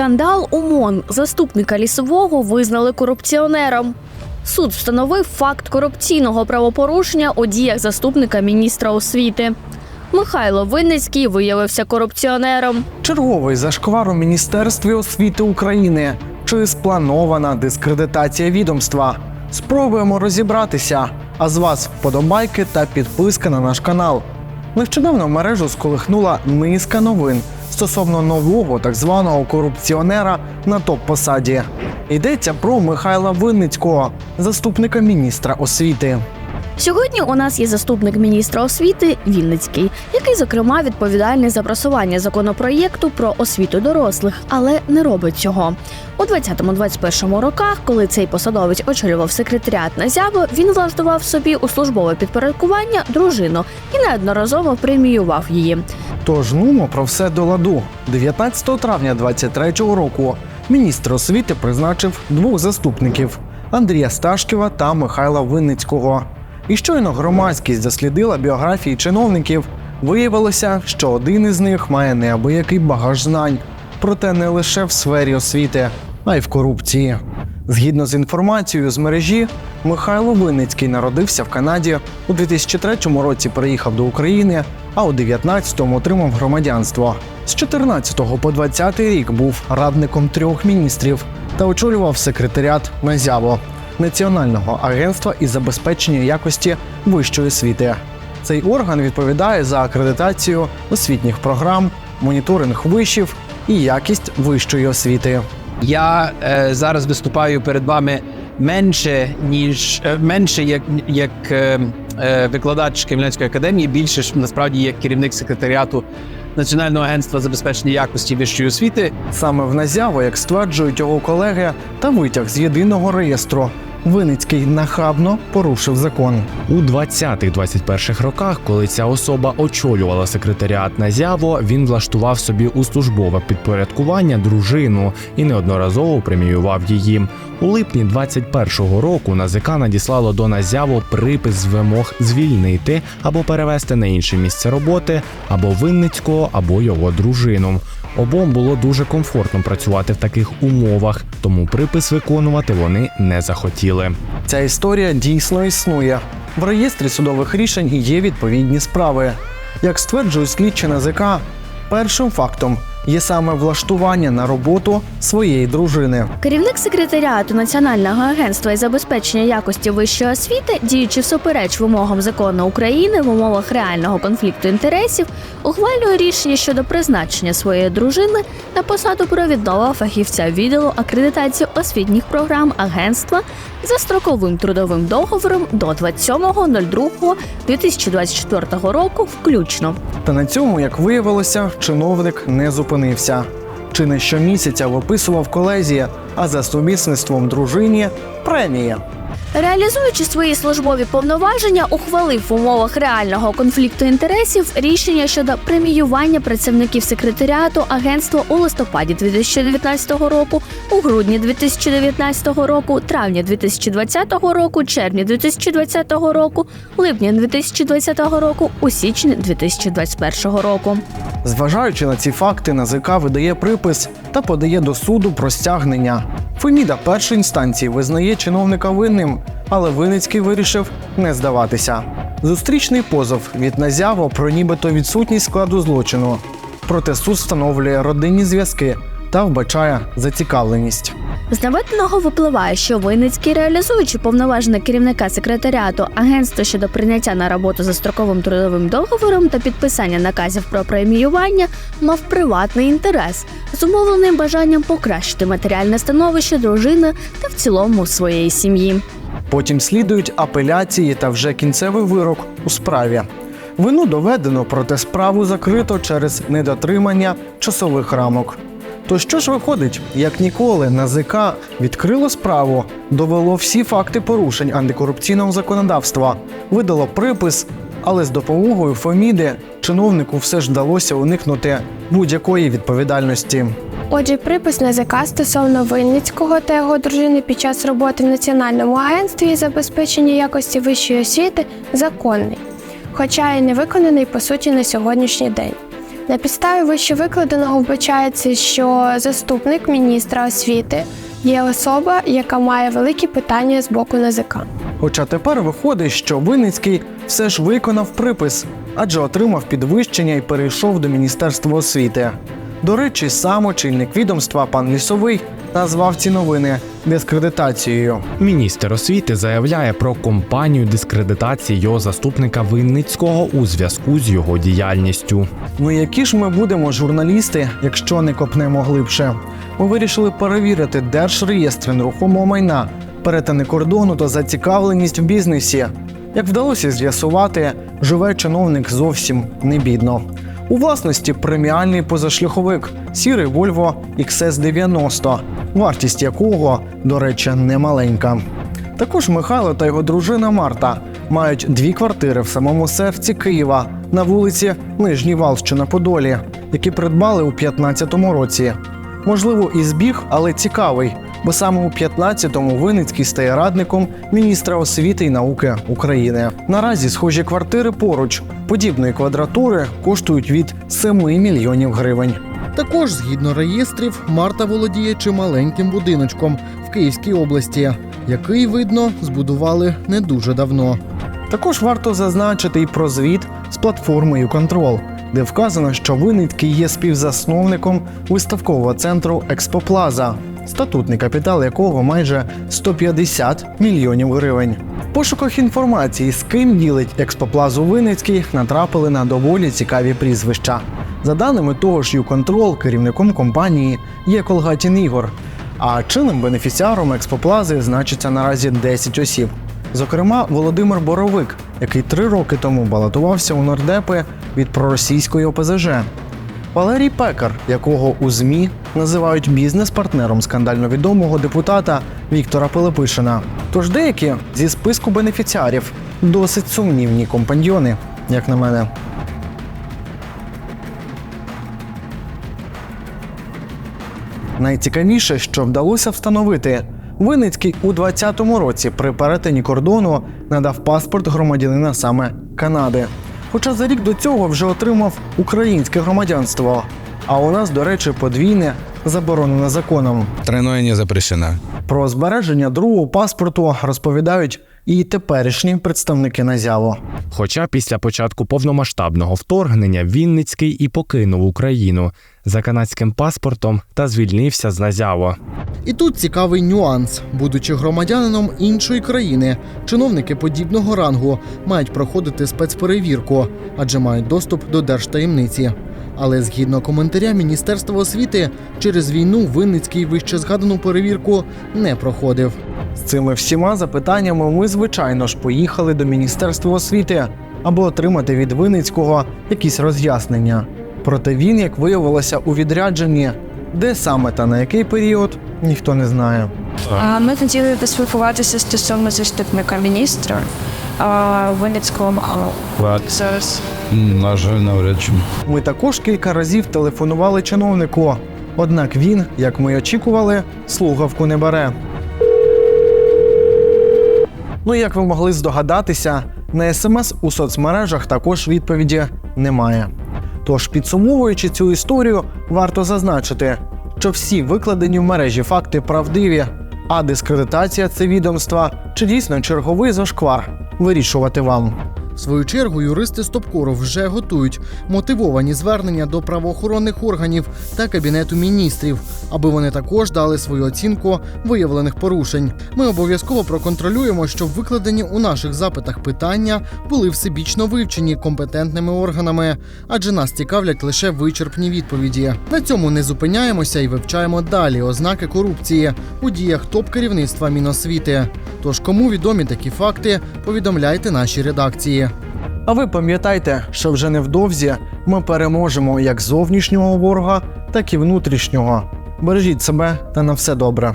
Скандал у МОН. Заступника лісового визнали корупціонером. Суд встановив факт корупційного правопорушення у діях заступника міністра освіти. Михайло Винницький виявився корупціонером. Черговий зашквар у Міністерстві освіти України. Чи спланована дискредитація відомства? Спробуємо розібратися. А з вас вподобайки та підписка на наш канал. Нещодавно мережу сколихнула низка новин стосовно нового так званого корупціонера на топ-посаді. Йдеться про Михайла Винницького, заступника міністра освіти. Сьогодні у нас є заступник міністра освіти Вінницький, який, зокрема, відповідальний за просування законопроєкту про освіту дорослих, але не робить цього. У 20-21 роках, коли цей посадовець очолював секретаріат Назяво, він влаштував собі у службове підпорядкування дружину і неодноразово преміював її. Тож нумо про все до ладу. 19 травня 23-го року міністр освіти призначив двох заступників Андрія Сташківа та Михайла Винницького. І щойно громадськість дослідила біографії чиновників, виявилося, що один із них має неабиякий багаж знань, проте не лише в сфері освіти, а й в корупції. Згідно з інформацією з мережі, Михайло Винницький народився в Канаді. У 2003 році приїхав до України, а у 19-му отримав громадянство. З 14 по 20 рік був радником трьох міністрів та очолював секретаріат НАЗЯВО Національного агентства із забезпечення якості вищої освіти. Цей орган відповідає за акредитацію освітніх програм, моніторинг вишів і якість вищої освіти. Я е, зараз виступаю перед вами менше ніж е, менше як, як е, е, викладач Кремлянської академії, більше ж насправді як керівник секретаріату Національного агентства забезпечення якості вищої освіти. Саме в Назяво, як стверджують його колеги, та витяг з єдиного реєстру. Виницький нахабно порушив закон. У 20-21 роках, коли ця особа очолювала секретаріат Назяво, він влаштував собі у службове підпорядкування дружину і неодноразово преміював її. У липні 21-го року НАЗК надіслало до Назяво припис з вимог звільнити або перевести на інше місце роботи або Винницького, або його дружину. Обом було дуже комфортно працювати в таких умовах, тому припис виконувати вони не захотіли. Ця історія дійсно існує. В реєстрі судових рішень є відповідні справи. Як стверджують слідчі НАЗК, першим фактом є саме влаштування на роботу своєї дружини. Керівник секретаріату Національного агентства із забезпечення якості вищої освіти, діючи всупереч вимогам закону України в умовах реального конфлікту інтересів, ухвалює рішення щодо призначення своєї дружини на посаду провідного фахівця відділу акредитації освітніх програм агентства за строковим трудовим договором до 27.02.2024 року включно. Та на цьому, як виявилося, чиновник не зупинився. Чи не щомісяця виписував колезі, а за сумісництвом дружині премії. Реалізуючи свої службові повноваження, ухвалив в умовах реального конфлікту інтересів рішення щодо преміювання працівників секретаріату агентства у листопаді 2019 року, у грудні 2019 року, травні 2020 року, червні 2020 року, липні 2020 року, у січні 2021 року. Зважаючи на ці факти, НАЗК видає припис та подає до суду про стягнення. Феміда першої інстанції визнає чиновника винним, але Винницький вирішив не здаватися. Зустрічний позов від Назяво про нібито відсутність складу злочину. Проте суд встановлює родинні зв'язки та вбачає зацікавленість. З наведеного випливає, що Винницький, реалізуючи повноваження керівника секретаріату агентства щодо прийняття на роботу за строковим трудовим договором та підписання наказів про преміювання, мав приватний інтерес, зумовлений бажанням покращити матеріальне становище дружини та в цілому своєї сім'ї. Потім слідують апеляції та вже кінцевий вирок у справі. Вину доведено, проте справу закрито через недотримання часових рамок. То що ж виходить, як ніколи НАЗК відкрило справу, довело всі факти порушень антикорупційного законодавства, видало припис, але з допомогою Феміди чиновнику все ж вдалося уникнути будь-якої відповідальності. Отже, припис НАЗК стосовно Винницького та його дружини під час роботи в Національному агентстві із забезпечення якості вищої освіти законний, хоча і не виконаний по суті на сьогоднішній день. На підставі вищевикладеного вбачається, що заступник міністра освіти є особа, яка має великі питання з боку НАЗК. Хоча тепер виходить, що Винницький все ж виконав припис, адже отримав підвищення і перейшов до Міністерства освіти. До речі, сам очільник відомства пан Лісовий назвав ці новини дискредитацією. Міністр освіти заявляє про компанію дискредитації його заступника Винницького у зв'язку з його діяльністю. Ну які ж ми будемо журналісти, якщо не копнемо глибше? Ми вирішили перевірити держреєстри нерухомого майна, перетини кордону та зацікавленість в бізнесі. Як вдалося з'ясувати, живе чиновник зовсім не бідно. У власності преміальний позашляховик сірий Volvo XS90, вартість якого, до речі, немаленька. Також Михайло та його дружина Марта мають дві квартири в самому серці Києва на вулиці Нижній Вал, що на Подолі, які придбали у 15-му році. Можливо, і збіг, але цікавий, бо саме у 15-му Винницький стає радником міністра освіти і науки України. Наразі схожі квартири поруч подібної квадратури коштують від 7 мільйонів гривень. Також, згідно реєстрів, Марта володіє чималеньким будиночком в Київській області, який, видно, збудували не дуже давно. Також варто зазначити і про звіт з платформою Контрол, де вказано, що Винницький є співзасновником виставкового центру Експоплаза, статутний капітал якого майже 150 мільйонів гривень. В пошуках інформації, з ким ділить Експоплазу Винницький, натрапили на доволі цікаві прізвища. За даними того ж «Юконтрол», керівником компанії є Колгатін Ігор, а чинним бенефіціаром експоплази значиться наразі 10 осіб. Зокрема, Володимир Боровик, який три роки тому балотувався у нардепи від проросійської ОПЗЖ. Валерій Пекар, якого у ЗМІ називають бізнес-партнером скандально відомого депутата Віктора Пилипишина. Тож деякі зі списку бенефіціарів досить сумнівні компаньйони, як на мене. Найцікавіше, що вдалося встановити, Винницький у 2020 році при перетині кордону надав паспорт громадянина саме Канади. Хоча за рік до цього вже отримав українське громадянство. А у нас, до речі, подвійне заборонене законом. Тройное не запрещено. Про збереження другого паспорту розповідають і теперішні представники Назяво. Хоча після початку повномасштабного вторгнення Вінницький і покинув Україну за канадським паспортом та звільнився з Назяво. І тут цікавий нюанс. Будучи громадянином іншої країни, чиновники подібного рангу мають проходити спецперевірку, адже мають доступ до держтаємниці. Але згідно коментаря Міністерства освіти, через війну Винницький вище згадану перевірку не проходив. З цими всіма запитаннями ми, звичайно ж, поїхали до Міністерства освіти, аби отримати від Винницького якісь роз'яснення. Проте він, як виявилося, у відрядженні, де саме та на який період, ніхто не знає. А Ми хотіли поспілкуватися стосовно заступника міністра а, Винницького Михайла. Зараз На жаль, навряд чи. Ми також кілька разів телефонували чиновнику. Однак він, як ми очікували, слухавку не бере. Ну, як ви могли здогадатися, на смс у соцмережах також відповіді немає. Тож, підсумовуючи цю історію, варто зазначити, що всі викладені в мережі факти правдиві, а дискредитація це відомства чи дійсно черговий зашквар вирішувати вам. Свою чергу юристи Стопкору вже готують мотивовані звернення до правоохоронних органів та кабінету міністрів, аби вони також дали свою оцінку виявлених порушень. Ми обов'язково проконтролюємо, щоб викладені у наших запитах питання були всебічно вивчені компетентними органами, адже нас цікавлять лише вичерпні відповіді. На цьому не зупиняємося і вивчаємо далі ознаки корупції у діях топ-керівництва Міносвіти. Тож, кому відомі такі факти, повідомляйте нашій редакції. А ви пам'ятайте, що вже невдовзі ми переможемо як зовнішнього ворога, так і внутрішнього. Бережіть себе та на все добре.